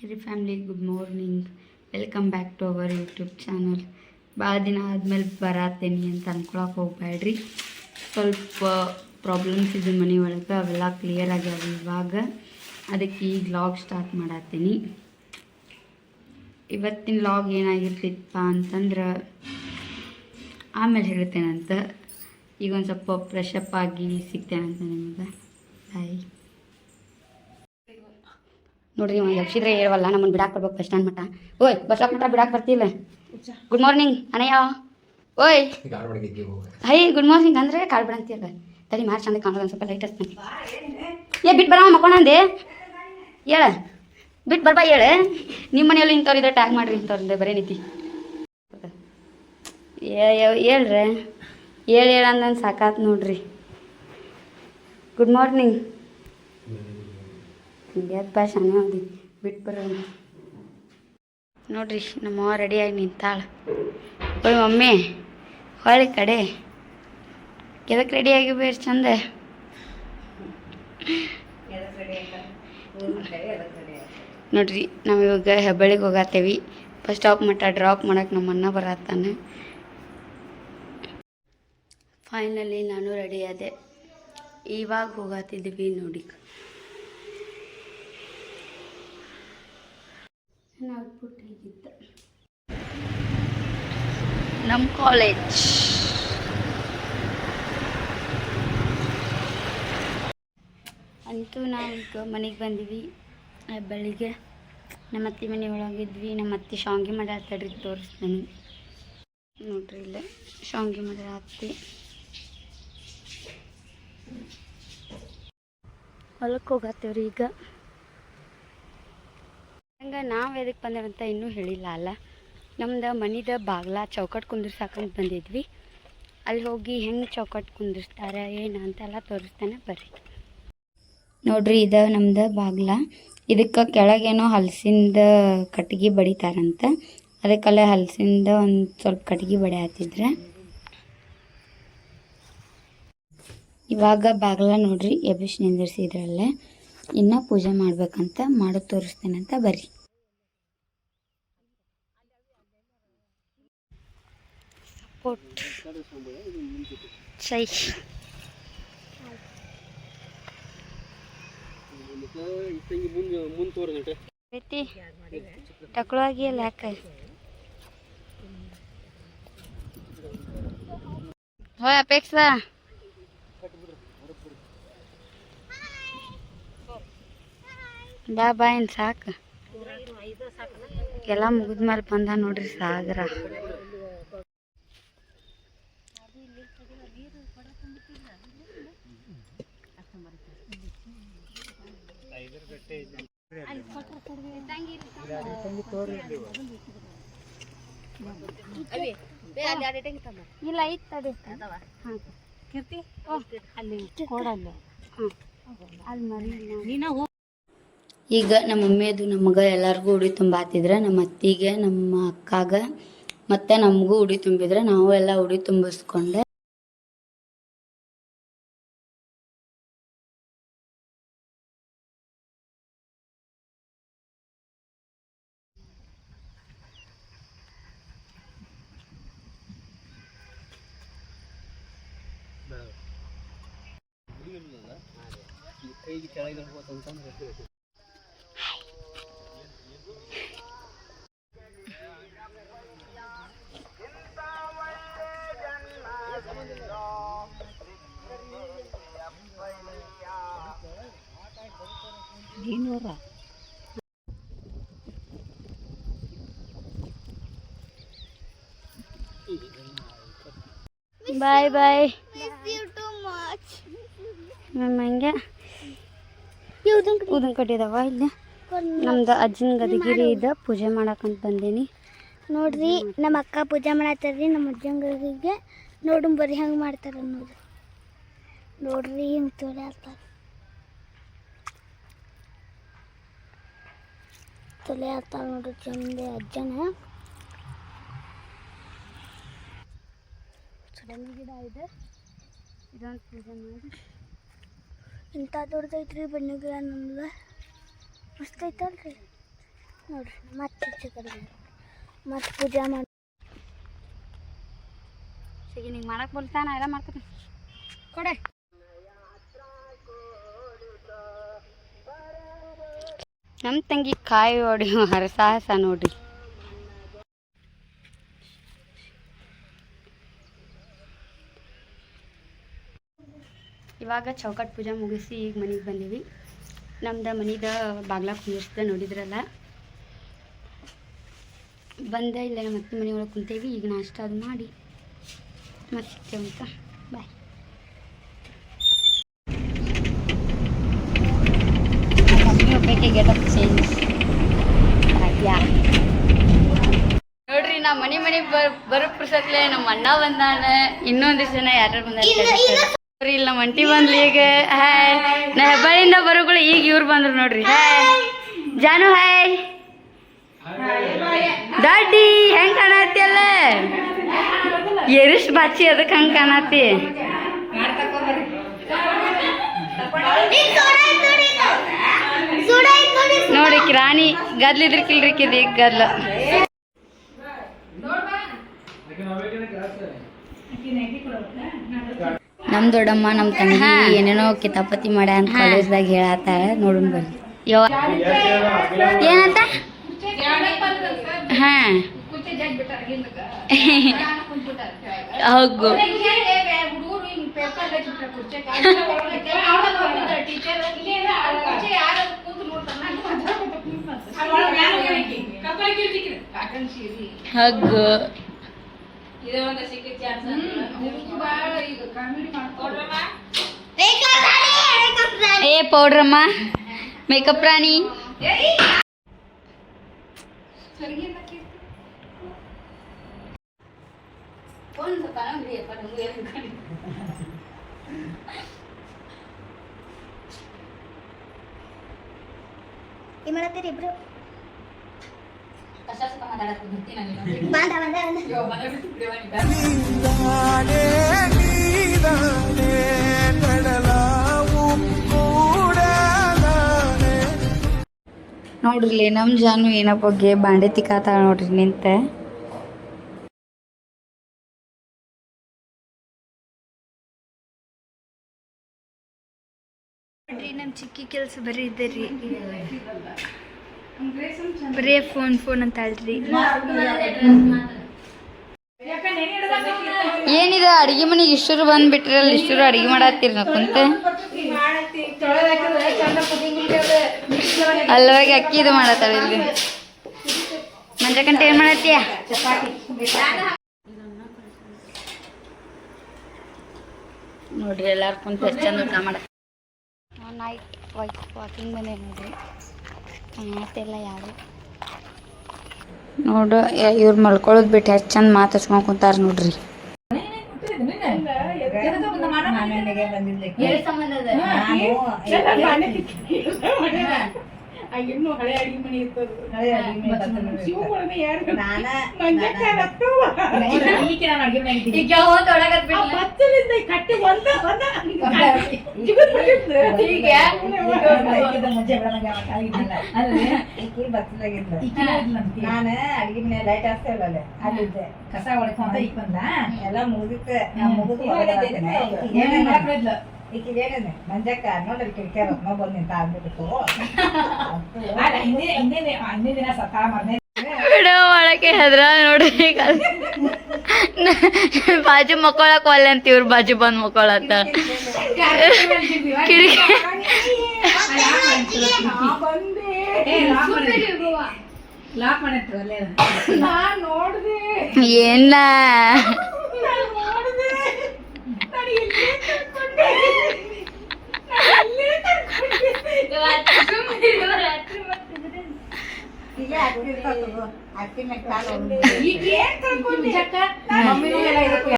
ಹಿರಿ family good morning welcome back to our YouTube channel ಭಾಳ ದಿನ ಆದಮೇಲೆ ಬರತ್ತೇನಿ ಅಂತ ಅನ್ಕೊಳಕ್ಕೆ ಹೋಗ್ಬೇಡ್ರಿ. ಸ್ವಲ್ಪ ಪ್ರಾಬ್ಲಮ್ಸ್ ಇದ್ದು ಮನೆ ಒಳಗೆ, ಅವೆಲ್ಲ ಕ್ಲಿಯರ್ ಆಗ್ಯಾವ ಇವಾಗ. ಅದಕ್ಕೆ ಈಗ ಲಾಗ್ ಸ್ಟಾರ್ಟ್ ಮಾಡತ್ತೀನಿ ಇವತ್ತಿನ ಲಾಗ್ ಏನಾಗಿರ್ತಿತ್ತಪ್ಪ ಅಂತಂದ್ರೆ, ಆಮೇಲೆ ಹೇಳ್ತೇನಂತ. ಈಗ ಒಂದು ಸ್ವಲ್ಪ ಫ್ರೆಶ್ ಅಪ್ ಆಗಿ ಸಿಗ್ತೇನಂತ ನಿಮಗೆ. ಬಾಯ್ ನೋಡ್ರಿ ಇವ ಎಬ್ಸಿದ್ರೆ ಹೇಳವಲ್ಲ ನಮ್ಮನ್ನು ಬಿಡಾಕ್ ಬರ್ಬೇಕು ಬಸ್ ಸ್ಟ್ಯಾಂಡ್ ಮಟ್ಟ ಓಯ್ ಬಸ್ ಸ್ಟಾಪ್ ಮಟ್ಟ ಬಿಡಾಕ್ ಬರ್ತಿಲ್ಲ ಗುಡ್ ಮಾರ್ನಿಂಗ್ ಅನಯ್ಯ ಓಯ್. ಹೈ ಗುಡ್ ಮಾರ್ನಿಂಗ್ ಅಂದ್ರೆ ಕಾಳು ಬಿಡಂತಿಲ್ಲ ತಡಿ ಮಾರ್ಚ್ ಚಂದ ಕಾಣೋದು ಒಂದು ಸ್ವಲ್ಪ ಲೈಟ್ ಹಚ್ತೀನಿ ಏ ಬಿಟ್ಟು ಬರ ಮಕ್ಕೊಂಡಂದೆ ಹೇಳ. ಬಿಟ್ಟು ಬರ್ಬಾ ಹೇಳ. ನಿಮ್ಮ ಮನೆಯಲ್ಲಿ ಇಂಥವ್ರಿದ್ರೆ ಟ್ಯಾಗ್ ಮಾಡ್ರಿ ಇಂಥವ್ರಿಂದ ಬರೀ ನೀತಿ ಹೇಳ್ರೆ. ಹೇಳಿ ಹೇಳ ಅಂದಂಗೆ ಸಾಕಾತ್ ನೋಡ್ರಿ. ಗುಡ್ ಮಾರ್ನಿಂಗ್ ಎದ್ದು ಬಾ ಹೋದಿ ಬಿಟ್ಟು ಬರೋಣ ನೋಡ್ರಿ, ನಮ್ಮವ್ವ ರೆಡಿಯಾಗಿ ನಿಂತಾಳ. ಓಯ್ ಮಮ್ಮಿ ಹೊಳೆ ಕಡೆ. ಎದಕ್ಕೆ ರೆಡಿಯಾಗಿ ಬೇರೆ ಚಂದ? ನೋಡ್ರಿ, ನಾವು ಇವಾಗ ಹೆಬ್ಬಳ್ಳಿಗೆ ಹೋಗತ್ತೇವಿ ಬಸ್ ಸ್ಟಾಪ್ ಮಟ್ಟ ಡ್ರಾಪ್ ಮಾಡಕ್ಕೆ ನಮ್ಮ ಅಣ್ಣ ಬರತ್ತಾನೆ. ಫೈನಲಿ ನಾನು ರೆಡಿ ಆದೆ. ಇವಾಗ ಹೋಗತ್ತಿದ್ವಿ ನೋಡಿ. ಹೀಗಿತ್ತು ನಮ್ಮ ಕಾಲೇಜ್ ಅಂತೂ ನಾವು ಈಗ ಮನೆಗೆ ಬಂದೀವಿ. ಬೆಳಿಗ್ಗೆ ನಮ್ಮ ಅತ್ತೆ ಮನೆ ಒಳಗಿದ್ವಿ. ನಮ್ಮ ಅತ್ತೆ ಶಾವ್ಗೆ ಮಾಡಿ ಆತಾಡ್ರಿ ತೋರಿಸ್ತೀನಿ ನೋಡ್ರಿ ಇಲ್ಲೇ ಶಾವ್ಗೆ ಮಾಡಿ ಆತಿ ಹೊಲಕ್ಕೆ ಹೋಗತ್ತೇವ್ರಿ ಈಗ. ಹಂಗೆ ನಾವು ಎದಕ್ಕೆ ಬಂದೇವಂತ ಇನ್ನೂ ಹೇಳಿಲ್ಲ ಅಲ್ಲ. ನಮ್ದು ಮನಿದ ಬಾಗ್ಲ ಚೌಕಟ್ ಕುಂದಿರ್ಸಾಕಂತ ಬಂದಿದ್ವಿ. ಅಲ್ಲಿ ಹೋಗಿ ಹೆಂಗೆ ಚೌಕಟ್ ಕುಂದಿರ್ಸ್ತಾರೆ, ಏನು ಅಂತೆಲ್ಲ ತೋರಿಸ್ತಾನೆ ಬರ್ರಿ. ನೋಡ್ರಿ, ಇದು ನಮ್ದು ಬಾಗ್ಲ. ಇದಕ್ಕೆ ಕೆಳಗೇನೋ ಹಲಸಿಂದ ಕಟ್ಗೆ ಬಡಿತಾರಂತ. ಅದಕ್ಕಲ್ಲ ಹಲಸಿಂದ ಒಂದು ಸ್ವಲ್ಪ ಕಟ್ಗೆ ಬಡಿ ಹಾತಿದ್ರೆ ಇವಾಗ ಬಾಗ್ಲ ನೋಡ್ರಿ ಎಬ್ಬಿಸಿ ನಿಂದಿರ್ಸಿದ್ರಲ್ಲೇ. ಇನ್ನ ಪೂಜೆ ಮಾಡ್ಬೇಕಂತ ಮಾಡಿ ತೋರಿಸ್ತೇನಂತ ಬರ್ರಿ. ಸಪೋರ್ಟ್. ಸೈ ಐತಿ ಟಕ್ಳಾಗಿ ಎಲ್ಲ ಹಾಕ ಹೋಯ್ ಅಪೇಕ್ಷಾ. ಬಾ ಬಾ ಏನು ಸಾಕು. ಎಲ್ಲ ಮುಗಿದ್ಮೇಲೆ ಬಂದ ನೋಡ್ರಿ ಸಾಗರ. ಇಲ್ಲ ಐತ್ ಅದೇ. ಹಾಂ ಕೀರ್ತಿ ಅಲ್ಲಿ ಕೊಡಲ್ಲ. ಹಾಂ ಅಲ್ಲಿ ಮರಿ ಈಗ ನಮ್ಮ ಮಮ್ಮಿಯದು ನಮಗೆ ಎಲ್ಲರಿಗೂ ಉಡಿ ತುಂಬಾತಿದ್ರೆ, ನಮ್ಮ ಅತ್ತಿಗೆ, ನಮ್ಮ ಅಕ್ಕಾಗ, ಮತ್ತೆ ನಮಗೂ ಉಡಿ ತುಂಬಿದ್ರೆ ನಾವು ಎಲ್ಲ ಉಡಿ ತುಂಬಿಸ್ಕೊಂಡೆ. ಕೈಗೆ ಕೆಳಗೆ ಹೋಗ್ತಂತಂದ್ರೆ ಬಾಯ್ ಬಾಯ್ ಹಂಗೆ. ಊದನ್ ಕಟ್ಟಿದವ ಇಲ್ಲಿ. ನಮ್ದು ಅಜ್ಜನ ಗದಗಿರಿ ಇದೆ ಪೂಜೆ ಮಾಡಕಂತ ಬಂದೀನಿ. ನೋಡ್ರಿ ನಮ್ಮ ಅಕ್ಕ ಪೂಜೆ ಮಾಡತ್ತಾರ್ರಿ ನಮ್ಮ ಅಜ್ಜಂಗಳಿಗೆ ನೋಡು ಬರೀ ಹಂಗೆ ಮಾಡ್ತಾರೆ ನೋಡ್ರಿ ನೋಡ್ರಿ ಹಿಂಗೆ ತೊಳೆ ತೊಲೆ ಹಾಕ್ತಾರ ನೋಡ್ರಿ ಚಂದ ಅಜ್ಜನ. ಸಡನ್ ಗಿಡ ಇದೆ. ಇದೊಂದು ಪೂಜೆ ಮಾಡಿ. ಇಂಥ ದೊಡ್ಡದೈತ್ರಿ ಬೆಣ್ಣೆ ಗಿಡ ನಮ್ದು. ಮಸ್ತ್ ಐತಲ್ರಿ. ನೋಡ್ರಿ ಮತ್ತೆ ಚಿಕ್ಕದ ಮತ್ತೆ ಪೂಜೆ ಮಾಡಿ ಸಿಗಿ ನಿಂಗೆ ಮಾಡಕ್ಕೆ ಬರ್ತಾನ ಎಲ್ಲ ಮಾಡ್ಕೊತೀನಿ ಕೊಡೆ. ನಮ್ಮ ತಂಗಿ ಕಾಯಿ ಹೊಡಿ ಹರಸಾಹಸ ನೋಡ್ರಿ. ಇವಾಗ ಚೌಕಟ್ ಪೂಜೆ ಮುಗಿಸಿ ಈಗ ಮನೆಗೆ ಬಂದೀವಿ. ನಮ್ದು ಮನಿದ ಬಾಗ್ಲ ಕುಂದಿರ್ಸ್ದೆ ನೋಡಿದ್ರಲ್ಲ. ಬಂದ ಇಲ್ಲ ಮತ್ತೆ ಮನೆಯೊಳಗೆ ಕುಂತೇವಿ, ಈಗ ನಾಷ್ಟ ಅದು ಮಾಡಿ. ಮತ್ತೆ ಅಂತ ಬಾಯ್. ಒಬ್ಬಕ್ಕೆ ಗೆಟ್ ಅಪ್ ಚೇಂಜ್ ನೋಡ್ರಿ ನಾ ಮನೆ ಮನಿ ಬರ್ ಬರೋ ಪುರ್ಸತ್ಲೆ ನಮ್ಮ ಅಣ್ಣ ಬಂದಾನ. ಇನ್ನೊಂದಿಷ್ಟು ಜನ ಯಾರು ಬಂದ್ರಿ ನೋಡ್ರಿ ಇಲ್ಲಿ ನಮ್ಮ ಅಂಟಿ ಬಂದ್ಲಿ ಈಗ. ಹಾಯ್ ನಾ ಹೆಬ್ಬಾಳಿಂದ ಬರೋಗಳು ಈಗ ಇವ್ರು ಬಂದ್ರು ನೋಡ್ರಿ. ಹಾಯ್ ಜಾನು ಹಾಯ್ ದಾಡಿ ಹೆಂಗ್ ಕಾಣತಿ ಅಲ್ಲ? ಎರಿಷ್ಟ್ ಬಾಚಿ ಅದಕ್ಕೆ ಹಂಗೆ ಕಾಣತ್ತಿ ನೋಡಿ ರಾಣಿ ಗದ್ಲಿದ್ರ ಕಿಲ್ರಿಕಿದಿ ಗದ್ಲ ನಮ್ ದೊಡ್ಡಮ್ಮ ನಮ್ ತಂಗಿ ಏನೇನೋ ಕಿತಾಪತಿ ಮಾಡ್ಯ ಅಂತ ಕಾಲೇಜ್ದಾಗ ಹೇಳತ್ತಾಳ ನೋಡೋಣ ಬರ್ರಿ ಯವ್ವ ಏನಂತ ಹಾ ಹೌದು ಹಗ್ಗು ಏ ಪೌಡ್ರಮ್ಮ ಮೇಕಪ್ ರಾಣಿ ಏನ್ ಮಾಡತ್ತೀರಿ ಇಬ್ರು ಬಂದ ಬಂದ ನೋಡ್ರಿ ನಮ್ ಜಾನು ಏನಪ್ಪ ಬಗ್ಗೆ ಬಾಂಡೆ ತಿಕ್ಕಾತಾಳ ನೋಡ್ರಿ ನಿಂತ. ನೋಡ್ರಿ ನಮ್ ಚಿಕ್ಕಿ ಕೆಲಸ ಬರೀ ಇದ್ದರಿ ಬರೀ ಫೋನ್ ಫೋನ್ ಅಂತ ಹೇಳ್ರಿ. ಏನಿದೆ ಅಡಿಗೆ ಮನೆಗೆ ಇಷ್ಟರು ಬಂದ್ಬಿಟ್ರಲ್ಲ ಇಷ್ಟರು ಅಡಿಗೆ ಮಾಡತ್ತೀರಿ ನಾ ಕುಂತ. ಅಲ್ಲವಾಗಿ ಅಕ್ಕಿ ಇದು ಮಾಡತ್ತಾಳ ಇಲ್ಲಿ. ಮಂಜಕಂಟ ಏನ್ ಮಾಡತ್ತೀಯ? ನೋಡ್ರಿ ಎಲ್ಲಾರು ಕುಂತ ಎಷ್ಟು ಚಂದ ಊಟ ಮಾಡ ನೈಟ್ ವೈಕ್ ವಾಕಿಂಗ್ ಬಂದೆ ನೋಡ್ರಿ ಮಾತೆಲ್ಲ ಯಾರು? ನೋಡು ಇವ್ರು ಮಲ್ಕೊಳ್ಳೋದು ಬಿಟ್ಟು ಹೆಚ್ಚ ಚಂದ ಮಾತು ಹಚ್ಕೊಂಡ್ ಕುಂತಾರ ನೋಡ್ರಿ. ಇನ್ನು ಹಳೆ ಅಡಿಗೆ ಮನೆ ಇರ್ತದ. ಬಚ್ಚಲಿಂದ ಕಟ್ಟಿ ಒಂದ ಒಂದ ಜಿಗುದ್ ಬಿಟ್ಟಿತ್ತು. ಈಗ ನಾನು ಅಡಿಗೆ ಮನೆ ಲೈಟ್ ಹಾಕ್ತಾ ಇಲ್ಲ ಅಲ್ಲಿದ್ದೆ. ಕಸ ಹೊಡ್ಕೊಂತ ಈಗ ಬಂದ. ಎಲ್ಲ ಮುಗಿದಿತ್ತು. ನಾ ಮುಗಿದು ಈಕಿಗೆ ಏನೇನೆ ಮಂಜಕ್ಕ ನೋಡ್ರಿ ಮೊಬೈಲ್ ಬಂದು ನಿಂತ ಆಗ್ಬಿಟ್ಟಿತ್ತು ಹಿಂದಿನ ದಿನ ಸತ್ತ ಮರ್ನೆ ವಿಡಿಯೋ ಮಾಡಕ್ಕೆ ಹೆದ್ರ ನೋಡ್ರಿ ಬಾಜು ಮಕ್ಕಳಕ್ ಒಲ್ಲೆ ಅಂತ ಇವ್ರು ಬಾಜು ಬಂದ್ ಮಕ್ಕಳತ್ತ. ನೋಡ್ದೆ. ಏನ ನಾ ನೋಡ್ದೆ ನಾನು ಇಲ್ಲೇ ಕರ್ಕೊಂಡೆ ನಾನ್ ಇಲ್ಲೇ ಕರ್ಕೊಂಡೆ ಈಗ ಅಕ್ಕಿ ಕಾಲ ಮೆಟ್ಟಾಲು ಈಗ ಏನ್ ಕರ್ಕೊಂಡೆ ಮಮ್ಮಿನೂ ಎಲ್ಲ ಇದಕ್ಕೆ